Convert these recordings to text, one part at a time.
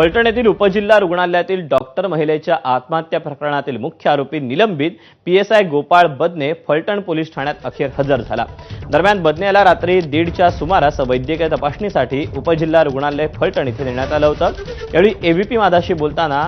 फलटण येथील उपजिल्हा रुग्णालयातील डॉक्टर महिलेच्या आत्महत्या प्रकरणातील मुख्य आरोपी निलंबित. पीएसआय गोपाळ बदने फलटण पोलीस ठाण्यात अखेर हजर झाला. दरम्यान बदने याला रात्री दीडच्या सुमारास वैद्यकीय तपासणीसाठी उपजिल्हा रुग्णालय फलटण इथे नेण्यात आलं होतं. यावेळी एबीपी माधाशी बोलताना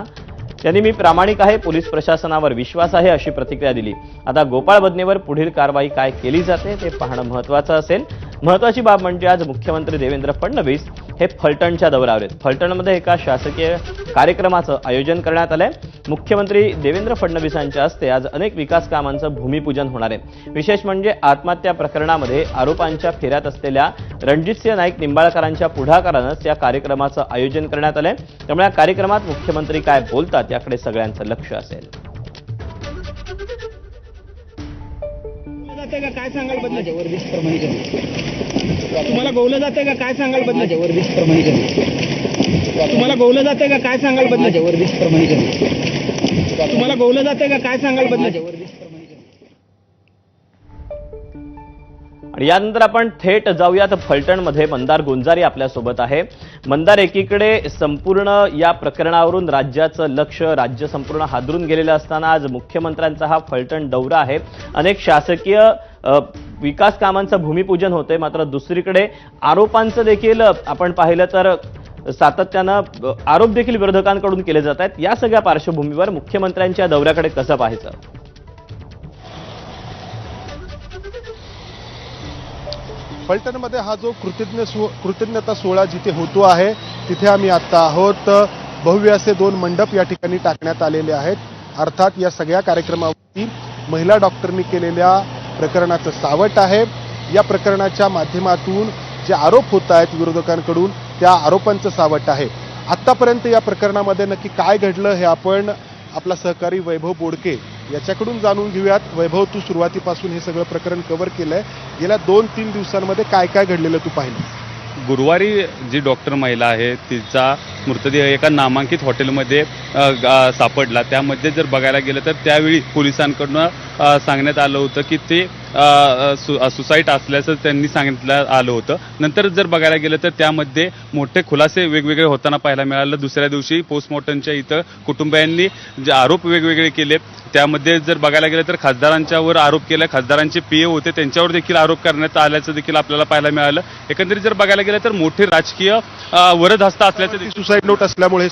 त्यांनी मी प्रामाणिक आहे पोलीस प्रशासनावर विश्वास आहे अशी प्रतिक्रिया दिली. आता गोपाळ बदनेवर पुढील कारवाई काय केली जाते ते पाहणं महत्वाचं असेल. महत्वाची बाब म्हणजे आज मुख्यमंत्री देवेंद्र फडणवीस हे फलटणच्या दौऱ्यावर आहेत फलटणमध्ये एका शासकीय कार्यक्रमाचं आयोजन करण्यात आलंय. मुख्यमंत्री देवेंद्र फडणवीसांच्या हस्ते आज अनेक विकास कामांचं भूमिपूजन होणार आहे. विशेष म्हणजे आत्महत्या प्रकरणामध्ये आरोपांच्या फेऱ्यात असलेल्या रणजितसिंह नाईक निंबाळकरांच्या पुढाकारानंच या कार्यक्रमाचं आयोजन करण्यात आलंय. त्यामुळे या कार्यक्रमात मुख्यमंत्री काय बोलतात याकडे सगळ्यांचं लक्ष असेल. जाते का? काय सांगाल बदले? माझ्यावर वीस प्रमाणीकरण तुम्हाला गोवलं जाते का? काय सांगाल बदले? माझ्यावर वीस प्रमाणीकरण तुम्हाला गोवलं जाते का? काय सांगाल बदले? माझ्यावर वीस प्रमाणीकरण तुम्हाला गोवलं जाते का? काय सांगाल बदले? माझ्यावर आणि यानंतर आपण थेट जाऊयात फलटणमध्ये. मंदार गुंजारी आपल्यासोबत आहे. मंदार एकीकडे संपूर्ण या प्रकरणावरून राज्याचं लक्ष राज्य संपूर्ण हादरून गेलेलं असताना आज मुख्यमंत्र्यांचा हा फलटण दौरा आहे. अनेक शासकीय विकास कामांचं भूमिपूजन होतंय. मात्र दुसरीकडे आरोपांचं देखील आपण पाहिलं तर सातत्यानं आरोप देखील विरोधकांकडून केले जात आहेत. या सगळ्या पार्श्वभूमीवर मुख्यमंत्र्यांच्या दौऱ्याकडे कसं पाहायचं? फलटणमध्ये हा जो कृतज्ञ सो कृतज्ञता सोहळा जिथे होतो आहे तिथे आम्ही आत्ता आहोत. भव्य असे दोन मंडप या ठिकाणी टाकण्यात आलेले आहेत. अर्थात या सगळ्या कार्यक्रमावरती महिला डॉक्टरनी केलेल्या प्रकरणाचं सावट आहे. या प्रकरणाच्या माध्यमातून जे आरोप होत आहेत विरोधकांकडून त्या आरोपांचं सावट आहे. आत्तापर्यंत या प्रकरणामध्ये नक्की काय घडलं हे आपण आपला सहकारी वैभव बोडके याच्याकडून जाणून घेऊयात. वैभव तू सुरुवातीपासून हे सगळं प्रकरण कव्हर केलंय. गेल्या दोन तीन दिवसांमध्ये काय काय घडलेलं तू पाहिलं गुरुवारी जी डॉक्टर महिला आहे तिचा मृतदेह एका नामांकित हॉटेलमध्ये सापडला. त्यामध्ये जर बघायला गेलं तर त्यावेळी पोलिसांकडून सांगण्यात आलं होतं की ते सु अ, सुसाईड असल्याचं त्यांनी सांगितलं आलं होतं. नंतर जर बघायला गेलं तर त्यामध्ये मोठे खुलासे वेगवेगळे होताना पाहायला मिळालं. दुसऱ्या दिवशी पोस्टमॉर्टमच्या इथं कुटुंबियांनी जे आरोप वेगवेगळे केले त्यामध्ये जर बघायला गेलं तर खासदारांच्यावर आरोप केला. खासदारांचे पीए होते त्यांच्यावर देखील आरोप करण्यात आल्याचं देखील आपल्याला पाहायला मिळालं. एकंदरीत जर बघायला गेलं तर मोठे राजकीय अ, वरदहस्त असल्याचं सुसाईड नोट असल्यामुळे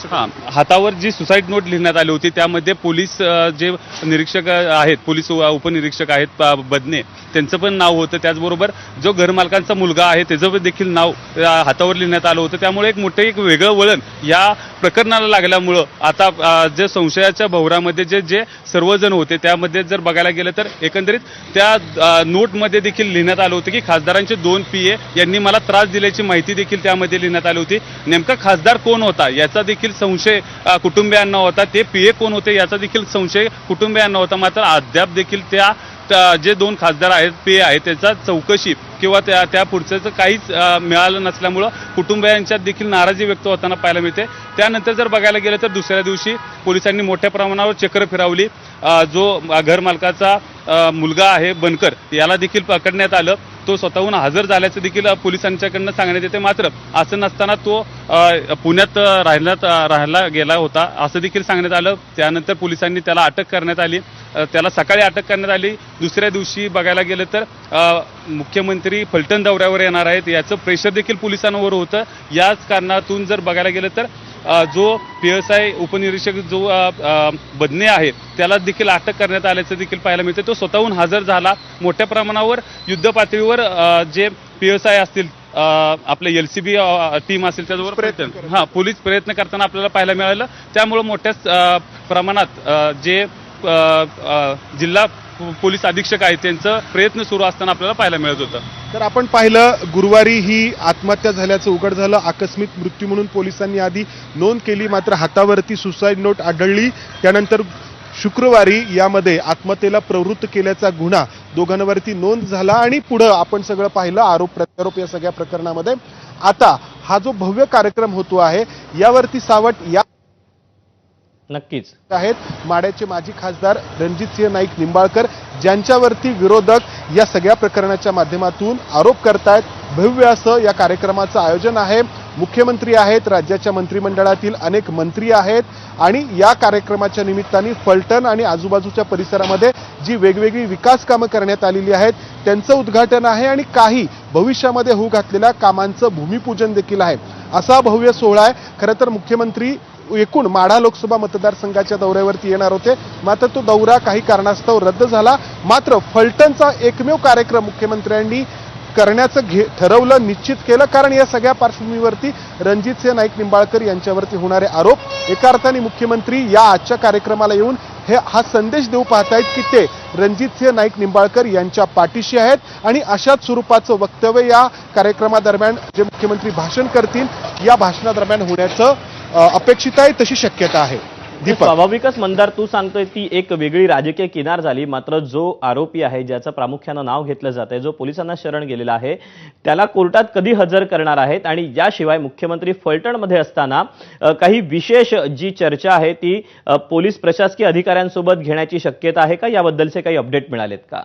हातावर जी सुसाईड नोट लिहिण्यात आली होती त्यामध्ये पोलीस जे निरीक्षक आहेत पोलीस उपनिरीक्षक आहेत बदने त्यांचं पण नाव होतं. त्याचबरोबर जो घरमालकांचा मुलगा आहे त्याचं पण देखील नाव हातावर लिहिण्यात आलं होतं. त्यामुळे एक मोठं एक वेगळं वळण या प्रकरणाला लागल्यामुळं आता जे संशयाच्या भोवरामध्ये जे जे सर्वजण होते त्यामध्ये जर बघायला गेलं तर एकंदरीत त्या नोटमध्ये देखील लिहिण्यात आलं होतं की खासदारांचे दोन पीए यांनी मला त्रास दिल्याची माहिती देखील त्यामध्ये लिहिण्यात आली होती. नेमका खासदार कोण होता याचा देखील संशय कुटुंबियांना होता. ते पीए कोण होते याचा देखील संशय कुटुंबियांना होता. मात्र अद्याप देखील त्या त्या- जे दोन खासदार आहेत ते आहे त्याचा चौकशी किंवा त्या त्या पुढच्याचं काहीच मिळालं नसल्यामुळं कुटुंबियांच्यात देखील नाराजी व्यक्त होताना पाहायला मिळते. त्यानंतर जर बघायला गेलं तर दुसऱ्या दिवशी पोलिसांनी मोठ्या प्रमाणावर चक्र फिरवली. जो घरमालकाचा मुलगा आहे बनकर याला देखील पकडण्यात आलं. तो स्वतःहून हजर झाल्याचं देखील पोलिसांच्याकडनं सांगण्यात येते. मात्र असं नसताना तो पुण्यात अ, राहिला राहायला गेला होता असं देखील सांगण्यात आलं. त्यानंतर पोलिसांनी त्याला अटक करण्यात आली. त्याला सकाळी अटक करण्यात आली. दुसऱ्या दिवशी बघायला गेलं तर मुख्यमंत्री फलटण दौऱ्यावर येणार आहेत. याचं प्रेशर देखील पोलिसांवर होतं. याच कारणातून जर बघायला गेलं तर जो पी एस आय उपनिरीक्षक जो बदने आहे त्याला देखील अटक करण्यात आल्याचं देखील पाहायला मिळते तो स्वतःहून हजर झाला. मोठ्या प्रमाणावर युद्ध पातळीवर जे पी एस आय असतील आपले एल सी बी टीम असेल त्याच्यावर प्रयत्न हा पोलीस प्रयत्न करताना आपल्याला पाहायला मिळालं. त्यामुळे मोठ्या प्रमाणात जे जिल्हा पोलीस अधीक्षक आहेत त्यांचं प्रयत्न सुरू असताना आपल्याला पाहायला मिळत होतं. तर आपण पाहिलं गुरुवारी ही आत्महत्या झाल्याचं उघड झालं. आकस्मिक मृत्यू म्हणून पोलिसांनी आधी नोंद केली मात्र हातावरती सुसाईड नोट आढळली. त्यानंतर शुक्रवारी यामध्ये आत्महत्येला प्रवृत्त केल्याचा गुन्हा दोघांवरती नोंद झाला आणि पुढं आपण सगळं पाहिलं आरोप प्रत्यारोप या सगळ्या प्रकरणामध्ये. आता हा जो भव्य कार्यक्रम होतो आहे यावरती सावट या नक्कीच. आहेत. माड्याचे माजी खासदार रणजितसिंह नाईक निंबाळकर ज्यांच्यावरती विरोधक या सगळ्या प्रकरणाच्या माध्यमातून आरोप करतायत. भव्य असं या कार्यक्रमाचं आयोजन आहे. मुख्यमंत्री आहेत राज्याच्या मंत्रिमंडळातील अनेक मंत्री आहेत आणि या कार्यक्रमाच्या निमित्ताने फलटण आणि आजूबाजूच्या परिसरामध्ये जी वेगवेगळी विकास कामं करण्यात आलेली आहेत त्यांचं उद्घाटन आहे आणि काही भविष्यामध्ये होऊ घातलेल्या कामांचं भूमिपूजन देखील आहे. असा भव्य सोहळा आहे. खरं तर मुख्यमंत्री एकूण माढा लोकसभा मतदारसंघाच्या दौऱ्यावरती येणार होते. मात्र तो दौरा काही कारणास्तव रद्द झाला. मात्र फलटणचा एकमेव कार्यक्रम मुख्यमंत्र्यांनी करण्याचं घे ठरवलं निश्चित केलं. कारण या सगळ्या पार्श्वभूमीवरती रणजितसिंह नाईक निंबाळकर यांच्यावरती होणारे आरोप एका अर्थाने मुख्यमंत्री या आजच्या कार्यक्रमाला येऊन हे हा संदेश देऊ पाहतायत की ते रणजितसिंह नाईक निंबाळकर यांच्या पाठीशी आहेत. आणि अशाच स्वरूपाचं वक्तव्य या कार्यक्रमादरम्यान जे मुख्यमंत्री भाषण करतील या भाषणादरम्यान होण्याचं अपेक्षित आहे तशी शक्यता आहे. स्वाभाविकच मंदार तू सांगतोय ती एक वेगळी राजकीय किनार झाली. मात्र जो आरोपी आहे ज्याचं प्रामुख्यानं नाव घेतलं जात आहे जो पोलिसांना शरण गेलेला आहे त्याला कोर्टात कधी हजर करणार आहेत? आणि याशिवाय मुख्यमंत्री फलटणमध्ये असताना काही विशेष जी चर्चा आहे ती पोलीस प्रशासकीय अधिकाऱ्यांसोबत घेण्याची शक्यता आहे का? याबद्दलचे काही अपडेट मिळालेत का?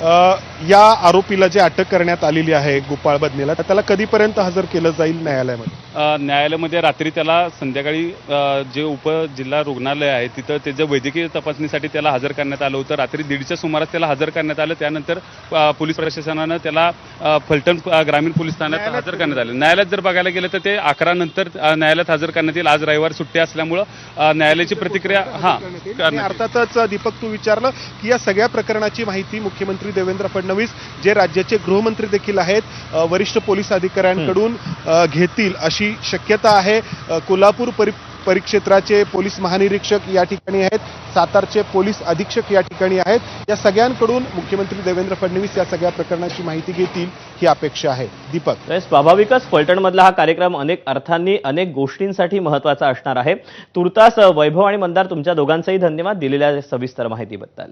या आरोपीला जे अटक करण्यात आलेली आहे गोपाळ बदनेला त्याला कधीपर्यंत हजर केलं जाईल न्यायालयामध्ये? न्यायालयामध्ये रात्री त्याला संध्याकाळी जे उपजिल्हा रुग्णालय आहे तिथं त्याच्या वैद्यकीय तपासणीसाठी त्याला हजर करण्यात आलं होतं. रात्री दीडच्या सुमारास त्याला हजर करण्यात आलं. त्यानंतर पोलीस प्रशासनानं त्याला फलटण ग्रामीण पोलीस ठाण्यात हजर करण्यात आलं. न्यायालयात जर बघायला गेलं तर ते अकरा नंतर न्यायालयात हजर करण्यात येईल. आज रविवार सुट्टी असल्यामुळं न्यायालयाची प्रतिक्रिया हां. अर्थातच दीपक तू विचारलं की या सगळ्या प्रकरणाची माहिती मुख्यमंत्री देवेंद्र फडणवीस जे राज्याचे गृहमंत्री देखील आहेत वरिष्ठ पोलीस अधिकाऱ्यांकडून घेतील अशी शक्यता आहे. कोल्हापूर परि परिक्षेत्राचे पोलीस महानिरीक्षक या ठिकाणी आहेत सातारचे पोलीस अधीक्षक या ठिकाणी आहेत. या सगळ्यांकडून मुख्यमंत्री देवेंद्र फडणवीस या सगळ्या प्रकरणाची माहिती घेतील ही अपेक्षा आहे. दीपक. स्वाभाविकच फलटणमधला हा कार्यक्रम अनेक अर्थांनी अनेक गोष्टींसाठी महत्त्वाचा असणार आहे. तुर्तास वैभव आणि मंदार तुमच्या दोघांचाही धन्यवाद दिलेल्या सविस्तर माहितीबद्दल.